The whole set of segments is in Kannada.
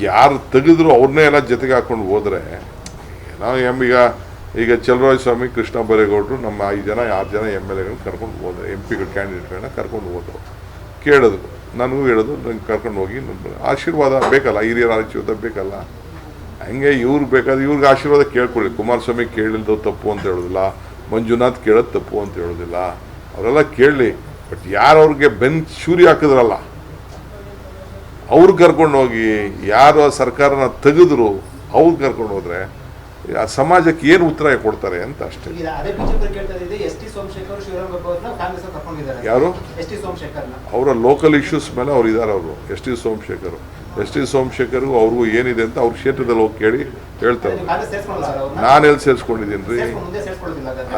ಯಾರು ತೆಗೆದ್ರು ಅವ್ರನ್ನೇ ಎಲ್ಲ ಜೊತೆಗೆ ಹಾಕೊಂಡು ಹೋದ್ರೆ, ನಾವು ಎಂ ಈಗ ಈಗ ಚಲರಾಯ ಸ್ವಾಮಿ, ಕೃಷ್ಣ ಬೈರೇಗೌಡರು ನಮ್ಮ ಐದು ಜನ, ಆರು ಜನ ಎಂ ಎಲ್ ಎಗಳನ್ನ ಕರ್ಕೊಂಡು ಹೋದ್ರು, ಎಂ ಪಿಗಳು ಕ್ಯಾಂಡಿಡೇಟ್ಗಳನ್ನ ಕರ್ಕೊಂಡು ಹೋದ್ರು. ಕೇಳಿದ್ರು. ನನಗೂ ಹೇಳೋದು ನಂಗೆ ಕರ್ಕೊಂಡು ಹೋಗಿ ಆಶೀರ್ವಾದ ಬೇಕಲ್ಲ, ಹಿರಿಯರ ಆಶೀರ್ವಾದ ಬೇಕಲ್ಲ. ಹಂಗೆ ಇವ್ರಿಗೆ ಬೇಕಾದ್ರೆ ಇವ್ರಿಗೆ ಆಶೀರ್ವಾದ ಕೇಳ್ಕೊಳ್ಳಿ ಕುಮಾರಸ್ವಾಮಿ ಕೇಳಿಲ್ದೋ ತಪ್ಪು ಅಂತ ಹೇಳೋದಿಲ್ಲ, ಮಂಜುನಾಥ್ ಕೇಳೋದು ತಪ್ಪು ಅಂತ ಹೇಳೋದಿಲ್ಲ. ಅವರೆಲ್ಲ ಕೇಳಲಿ ಬಟ್ ಯಾರು ಅವ್ರಿಗೆ ಬೆನ್ ಶೂರಿ ಹಾಕಿದ್ರಲ್ಲ ಅವ್ರು ಕರ್ಕೊಂಡು ಹೋಗಿ ಯಾರು ಆ ಸರ್ಕಾರನ ತೆಗೆದ್ರು ಅವ್ರು ಕರ್ಕೊಂಡು ಹೋದ್ರೆ ಆ ಸಮಾಜಕ್ಕೆ ಏನು ಉತ್ತರ ಕೊಡ್ತಾರೆ ಅಂತ ಅಷ್ಟೇ. ಯಾರು? ಅವರ ಲೋಕಲ್ ಇಶ್ಯೂಸ್ ಮೇಲೆ ಅವ್ರು ಇದ್ದಾರೆ ಅವರು. S T Somashekar. S T ಸೋಮಶೇಖರ್ಗೂ ಅವ್ರಿಗೂ ಏನಿದೆ ಅಂತ ಅವ್ರ ಕ್ಷೇತ್ರದಲ್ಲಿ ಹೋಗಿ ಕೇಳಿ ಹೇಳ್ತಾರೆ ನಾನು ಎಲ್ಲಿ ಸೇರಿಸ್ಕೊಂಡಿದ್ದೀನಿ ರೀ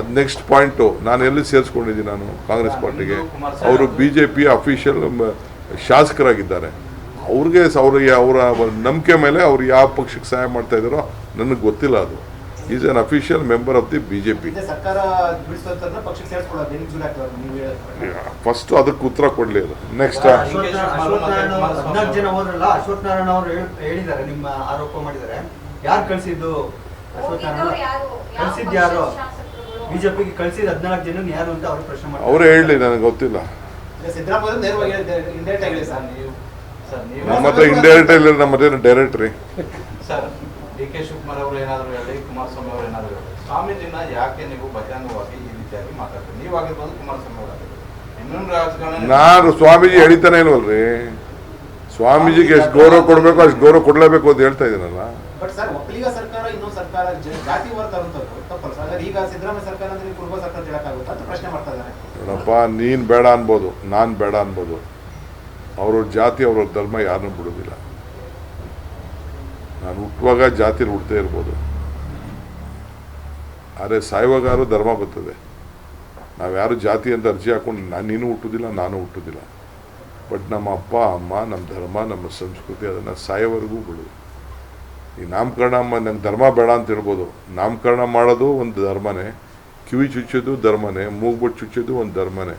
ಅದು ನೆಕ್ಸ್ಟ್ ಪಾಯಿಂಟು ನಾನು ಎಲ್ಲಿ ಸೇರಿಸ್ಕೊಂಡಿದ್ದೀನಿ ನಾನು ಕಾಂಗ್ರೆಸ್ ಪಾರ್ಟಿಗೆ? ಅವರು ಬಿ ಜೆ ಪಿ ಅಫಿಷಿಯಲ್ ಶಾಸಕರಾಗಿದ್ದಾರೆ. ಅವ್ರಿಗೆ ಅವ್ರ ಅವ್ರಿಗೆ ಅವರ ನಂಬಿಕೆ ಮೇಲೆ ಅವ್ರು ಯಾವ ಪಕ್ಷಕ್ಕೆ ಸಹಾಯ ಮಾಡ್ತಾ ಇದ್ದಾರೋ ನನಗೆ ಗೊತ್ತಿಲ್ಲ ಅದು. Is an official member of the B J P first ಅದಕ್ಕೆ ಉತ್ತರ ಕೊಡಲಿ ಅದು. ನೆಕ್ಸ್ಟ್ ಅವ್ರು ಹೇಳಲಿ ನನಗೆ ಗೊತ್ತಿಲ್ಲ. ಸಿದ್ದರಾಮಯ್ಯ ನೇರವಾಗಿ ನಮ್ಮ ಹತ್ರ ಇಂಡೈರೆಕ್ಟ್ ಇಲ್ಲ ನಮ್ಮ ಹತ್ರ ಡೈರೆಕ್ಟ್ ರೀ ಸರ್ ಡಿ ಕೆ ಶಿವಕುಮಾರ್ ಅವರು ಏನಾದರೂ ಹೇಳಿ ಕುಮಾರಸ್ವಾಮಿ ಅವರು ಏನಾದರೂ ಹೇಳಿ. ಸ್ವಾಮೀಜಿನ ಯಾಕೆ ನೀವು ಬಹಿರಂಗವಾಗಿ ಈ ರೀತಿಯಾಗಿ ಮಾತಾಡ್ತೀರಿ? ನೀವಾಗಿರ್ಬೋದು ಕುಮಾರಸ್ವಾಮಿ ಅವರು ಇನ್ನೊಂದು ರಾಜಕಾರಣ ನಾನು ಸ್ವಾಮೀಜಿ ಹೇಳಿತಾನೆ ಇಲ್ವಲ್ರಿ. ಸ್ವಾಮೀಜಿಗೆ ಎಷ್ಟು ಗೌರವ ಕೊಡಬೇಕು ಅಷ್ಟು ಗೌರವ ಕೊಡಲೇಬೇಕು ಅಂತ ಹೇಳ್ತಾ ಇದ್ದೀನಲ್ಲ. ಬಟ್ ಸರ್ ಒಕ್ಕಲಿಗ ಸರ್ಕಾರ ಇನ್ನೊಂದು ಸರ್ಕಾರ ಜಾತಿ ವಾರ ತರುವಂತದ್ದು ತಪ್ಪಲ್ಲ ಸರ್ ಈಗ ಸಿದ್ದರಾಮಯ್ಯ ಸರ್ಕಾರ ಅಂದ್ರೆ ಕುರುಬ ಸರ್ಕಾರ ಅಂತ ಹೇಳಕ್ಕಾಗುತ್ತಾ? ಅಂತ ಪ್ರಶ್ನೆ ಮಾಡ್ತಾ ಇದ್ದಾರೆ. ನೋಡಪ್ಪ ನೀನು ಬೇಡ ಅನ್ಬೋದು ನಾನು ಬೇಡ ಅನ್ಬೋದು. ಅವ್ರ ಜಾತಿ ಅವ್ರವ್ರ ಧರ್ಮ ಯಾರನ್ನೂ ಬಿಡೋದಿಲ್ಲ ನಾನು ಹುಟ್ಟುವಾಗ ಜಾತಿಲಿ ಹುಟ್ಟದೇ ಇರ್ಬೋದು. ಆದರೆ ಸಾಯುವಾಗಾರು ಧರ್ಮ ಬರ್ತದೆ. ನಾವು ಯಾರು ಜಾತಿ ಅಂತ ಅರ್ಜಿ ಹಾಕೊಂಡು ನಾನು ನೀನು ಹುಟ್ಟುದಿಲ್ಲ, ನಾನು ಹುಟ್ಟುದಿಲ್ಲ. ಬಟ್ ನಮ್ಮ ಅಪ್ಪ, ಅಮ್ಮ, ನಮ್ಮ ಧರ್ಮ, ನಮ್ಮ ಸಂಸ್ಕೃತಿ ಅದನ್ನು ಸಾಯೋವರೆಗೂ ಬಿಡೋದು ಈ ನಾಮಕರಣ ನಂಗೆ ಧರ್ಮ ಬೇಡ ಅಂತ ಹೇಳ್ಬೋದು. ನಾಮಕರಣ ಮಾಡೋದು ಒಂದು ಧರ್ಮನೇ. ಕಿವಿ ಚುಚ್ಚೋದು ಧರ್ಮನೇ. ಮೂಗ್ಬಿಟ್ಟು ಚುಚ್ಚೋದು ಒಂದು ಧರ್ಮನೇ.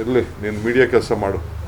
ಇರಲಿ ನೀನು ಮೀಡಿಯಾ ಕೆಲಸ ಮಾಡು.